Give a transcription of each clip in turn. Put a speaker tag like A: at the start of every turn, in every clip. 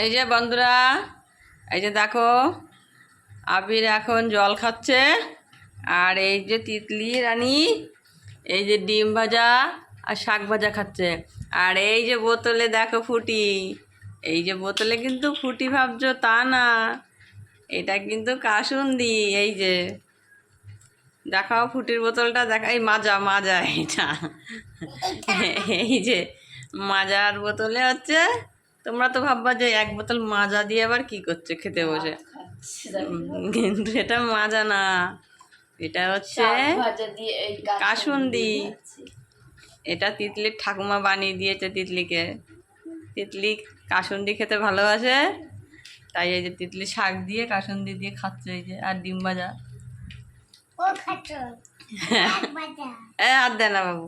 A: এই যে বন্ধুরা, এই যে দেখো, আবির এখন জল খাচ্ছে, আর এই যে তিতলি রানী, এই যে ডিম ভাজা আর শাক ভাজা খাচ্ছে। আর এই যে বোতলে দেখো ফুটি, এই যে বোতলে কিন্তু ফুটি ভাবছ তা না, এটা কিন্তু কাসুন্দি, এই যে। দেখাও ফুটির বোতলটা, দেখা, এই মাজা মাজা, এটা। এই যে, মাজার বোতলে হচ্ছে তোমরা তো ভাববা যে এক বোতল মাজা দিয়ে আবার কি করছে খেতে বসে? কিন্তু এটা মাজা না। এটা হচ্ছে কাসুন্দি। এটা তিতলির ঠাকুমা বানিয়ে দিয়েছে তিতলিকে। তিতলি কাসুন্দি খেতে ভালোবাসে। তাই এই যে তিতলি শাক দিয়ে কাসুন্দি দিয়ে খাচ্ছে এই যে আর ডিম ভাজা।
B: ও
A: এ আর দেয় না বাবু।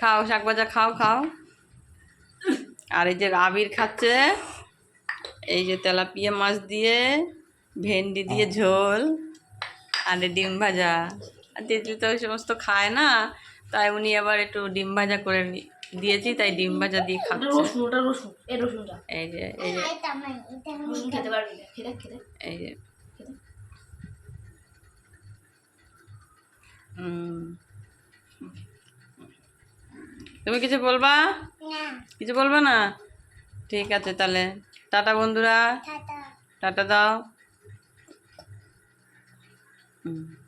A: খাও শাক ভাজা খাও খাও। আর এই যে আবির খাচ্ছে এই যে তেলাপিয়া মাছ দিয়ে ভেন্ডি দিয়ে ঝোল আর ডিম ভাজা। আর তিতলি তো ওই সমস্ত খায় না তাই উনি আবার একটু ডিম ভাজা করে নি- দিয়েছি তাই ডিম ভাজা দিয়ে খাচ্ছে।
C: এই
A: যে এই যে। এই তুমি কিছু বলবা? কিছু বলব না? ঠিক আছে তাহলে। টাটা বন্ধুরা। টাটা। দাও। হুম।